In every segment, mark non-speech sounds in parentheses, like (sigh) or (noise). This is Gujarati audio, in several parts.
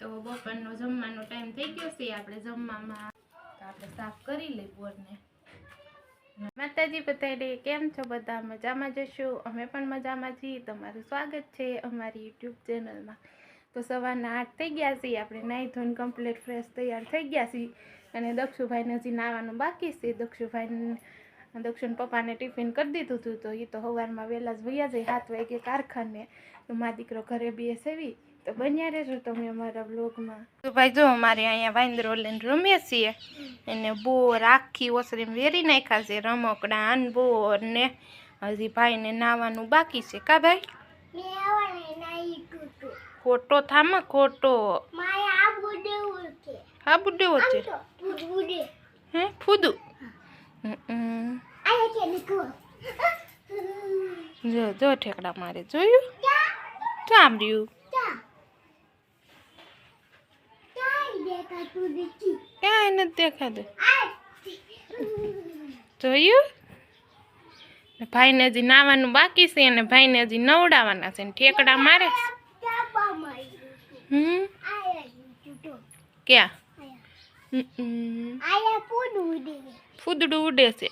તો બપોરનો જમવાનો ટાઈમ થઈ ગયો છે, આપણે જમવામાં આપણે સાફ કરી લઈ બોરને માતાજી બધાને કેમ છો? બધા મજામાં જશો અમે પણ મજામાં છીએ. તમારું સ્વાગત છે અમારી યુટ્યુબ ચેનલમાં. તો સવારના આઠ થઈ ગયા છીએ આપણે નાહી ધોઈને કમ્પ્લીટ ફ્રેશ તૈયાર થઈ ગયા છીએ. અને દક્ષુભાઈને હજી નાવાનું બાકી છે. દક્ષુભાઈને દક્ષિણ પપ્પાને ટિફિન કરી દીધું હતું, તો એ તો સવારમાં વહેલા જ વૈયા જાય, સાત વાગે કારખાને. તો મા દીકરો ઘરે બેસેવી. તો બન્યા રહેજો તમે અમારા બ્લોગમાં તો ભાઈ જો અમારે અહીંયા વાંદરો લઈને રમીએ છીએ. એને બોર આખી ઓસરી વેરી નાખ્યા છે રમકડા અન બોર ને હજી ભાઈને નાવાનું બાકી છે. કા ભાઈ? ખોટો થામાં ખોટો. હા બુડેવો છે. હે ફૂદું? જો. જો ઠેકડા મારે જોયું? ચામ રહ્યું? ક્યાંય નથી દેખાતું? જોયું? ને ભાઈને હજી નાવાનું બાકી છે અને ભાઈને હજી નવડાવવાના છે ઠેકડા મારે ફૂદડું ઉડે છે.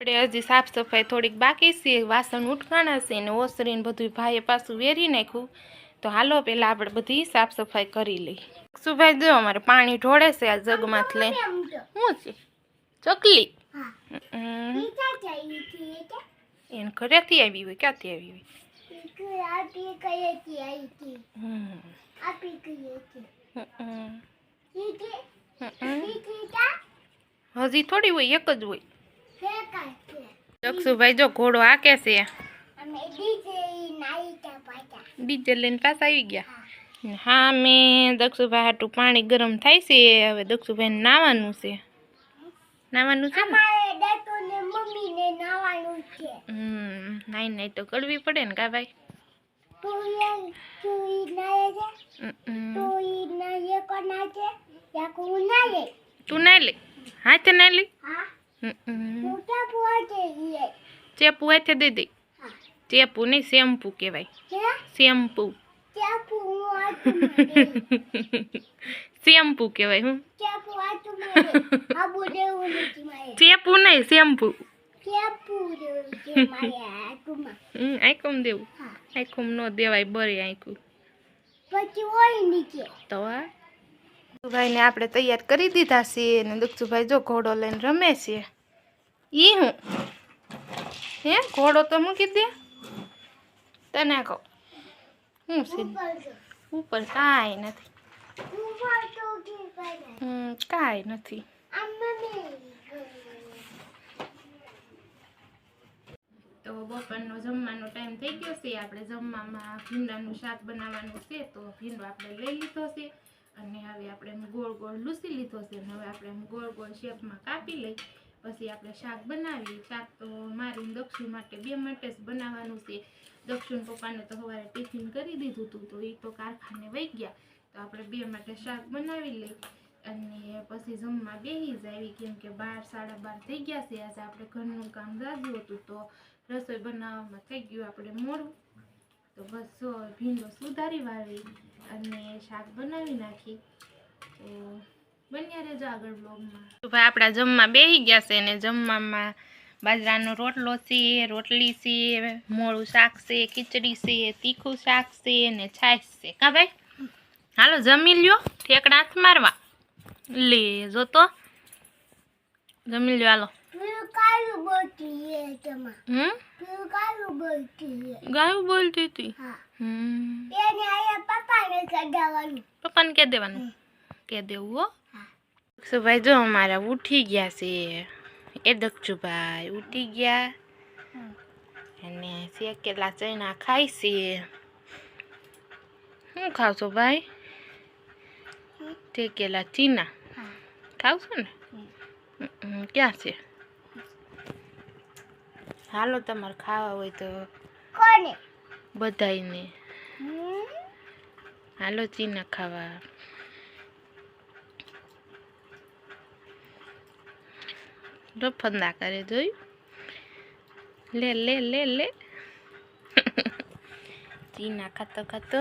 આપણે હજી સાફ સફાઈ થોડીક બાકી છે. વાસણ ઉટકાણા છે ને ઓસરીને બધું ભાઈએ પાછું વેરી નાખ્યું. તો હાલો પેલા આપણે બધી સાફ સફાઈ કરી લઈ સુભાઈ જો અમારે પાણી ઢોળે છે આ જગમાંથી લઈને શું છે? ચકલી. હમ. એને ઘરેથી આવી હોય ક્યાંથી આવી હોય? હમ. હમ. હમ. હજી થોડી હોય એક જ હોય. દક્ષુભાઈ જો ઘોડો હાકે છે. ડીજે લઈને પાછા આવી ગયા. હા મેં દક્ષુભાઈ હાટું પાણી ગરમ થાય છે હવે દક્ષુભાઈ નાવાનું છે. નાવાનું છે ને? હમ નાઈ નાઈ તો કરવી પડે ને કા ભાઈ? તું નાઈ લે. હાથે નાઈ લે? હમ. ચેપુ હાથે દઈ દે. ચેપુ (laughs) નહીં શેમ્પુ કહેવાય. શેમ્પુ. શેમ્પુ કહેવાય હું ચેપુ નહીં શેમ્પુ. હમ આઈકમ દેવું. આઈકમ નો દેવાય બરી આઈકું તો ભાઈને આપણે તૈયાર કરી દીધા છે અને દુખસુભાઈ જો ઘોડો લઈને રમે છે. ઈ હું. હે ઘોડો તો મૂકી દે. તને કહું. હું છે? ઉપર કાંઈ નથી. કાંઈ નથી. તો બપોરનો જમવાનો ટાઈમ થઈ ગયો છે. આપણે જમવામાં ભીંડાનું શાક બનાવવાનું છે, તો ભીંડો આપણે લઈ લીધો છે. અને હવે આપણે ગોળ ગોળ લૂસી લીધો છે. અને હવે આપણે ગોળ ગોળ શેપમાં કાપી લઈ પછી આપણે શાક બનાવી શાક તો મારી દક્ષિણ માટે બે માટે જ બનાવવાનું છે. દક્ષિણ પપ્પાને તો સવારે ટિફિન કરી દીધું હતું તો એ તો કારખાને વહી ગયા. તો આપણે બે માટે શાક બનાવી લઈ અને પછી જમવા બેસી જાય કેમ કે બાર, સાડા બાર થઈ ગયા છે. આજે આપણે ઘરનું કામ જાજુ હતું, તો રસોઈ બનાવવામાં થઈ ગયું. આપણે મોડું. તો બસ ભીંડો સુધારી વાળી અને શાક બનાવી નાખી. તો બન્યા રહેજો આગળ બ્લોગમાં તો ભાઈ આપણા જમવા બેસી ગયા છે ને જમવામાં બાજરાનો રોટલો છે રોટલી છે મોળું શાક છે ખીચડી છે તીખું શાક છે ને છાશ છે. કા ભાઈ? હાલો જમી લ્યો ઠેકડા હાથ મારવા. લે જો તો. જમી લ્યો હાલો. ગાયું બોલતી હતી. હા. હમ. એને આયા પપ્પાને કઢાવવાનું પપ્પાને કે દેવાનું? કે દેવું હો? દક્ષુભાઈ જો અમારા ઉઠી ગયા છે. એ દક્ષુભાઈ ઉઠી ગયા. અને શેકેલા ચણા ખાય છે. શું ખાવ છો ભાઈ? શેકેલા ચીના. ખાવ છો ને ક્યાં છે? હાલો તમારે ખાવા હોય તો બધાને હાલો ચીના ખાવા. રફંદા કરે જોયું? લે લે લે લે. ચીના ખાતો ખાતો.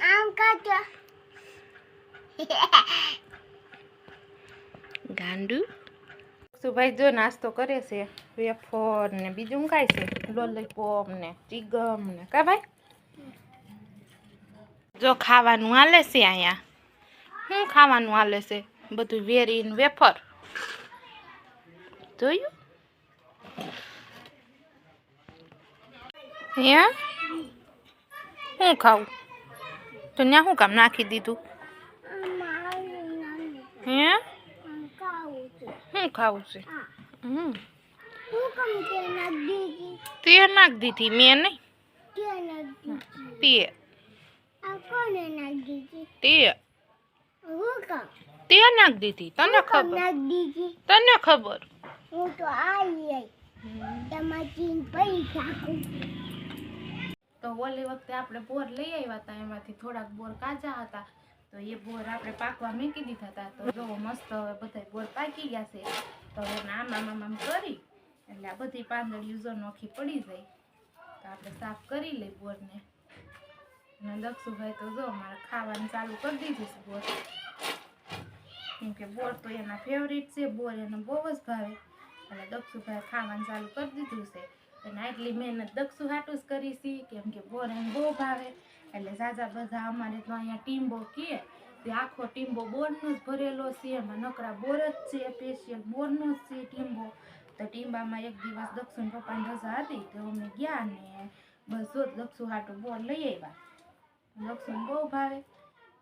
આમ કાચો ગાંડુ. સુભાઈ જો નાસ્તો કરે છે વેફર ને બીજું કાંઈ છે? લોલીપોપ ને ચીગમ ને. કા ભાઈ? જો ખાવાનું હાલે છે અહીંયા. શું ખાવાનું હાલે છે? બધું વેરીન વેફર. જોયું હે શું ખાવું તો ત્યાં શું કામ નાખી દીધું? હે શું ખાવું છે? હા હમ. હું તે નાખ દીધી મેં નહીં. તે તે હું તે નાખ દીધી તને ખબર? તને ખબર? હું તો આવી તમારે ચીન પૈસા. તો ઓલી વખતે આપણે બોર લઈ આવ્યા હતા, એમાંથી થોડાક બોર કાચા હતા. તો એ બોર આપણે પાકવા મૂકી દીધા હતા. તો જો મસ્ત હવે બધા બોર પાકી ગયા છે. તો હવે આમ આમ આમ કરી એટલે આ બધી પાંદડીઓ જો નોખી પડી જાય. તો આપણે સાફ કરી લઈ બોરને. અને દક્ષુભાઈ તો જો મારે ખાવાનું ચાલુ કરી દીધું છે બોર. કેમ કે બોર તો એના ફેવરિટ છે, બોર એને બહુ જ ભાવે. એટલે દક્ષુભાઈ ખાવાનું ચાલુ કરી દીધું છે. અને આટલી મહેનત દક્ષુ હાટું જ કરી છે, કેમ કે બોર એને બહુ ભાવે. એટલે ઝાઝા બધા અમારે તો અહીંયા ટીમ્બો કહે તે આખો ટીમ્બો બોરનો જ ભરેલો છે, એમાં નકરા બોર જ છે સ્પેશિયલ બોરનો જ છે ટીમ્બો તો ટીમ્બામાં એક દિવસ દક્ષુન પપ્પાની રજા હતી, તો અમે ગયા ને બસ જો દક્ષુ હાટું બોર લઈ આવ્યા. દક્ષુન બહુ ભાવે.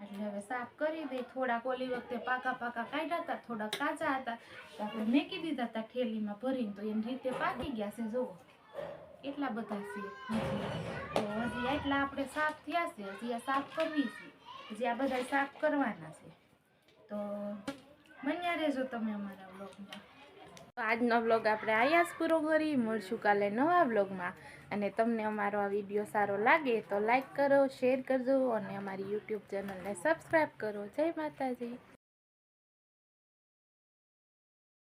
એટલે હવે સાફ કરી દઈ. થોડાક ઓલી વખતે પાકા પાકા કાઢ્યા હતા, થોડાક કાચા હતા. તો આપણે મેકી દીધા હતા ઠેલીમાં ભરીને. તો એની રીતે પાકી ગયા છે, જુઓ. એટલા બધા છે તો હજી એટલા આપણે સાફ થયા છે, હજી આ સાફ કરવી છે હજી આ બધા સાફ કરવાના છે. તો બન્યા રહેજો તમે અમારા બ્લોગમાં આજનો બ્લોગ આપણે આયા જ પૂરો કરી. મળશું કાલે નવા બ્લોગમાં અને તમને અમારો આ વીડિયો સારો લાગે તો લાઈક કરો શેર કરજો અને અમારી યુટ્યુબ ચેનલને સબસ્ક્રાઈબ કરો. જય માતાજી.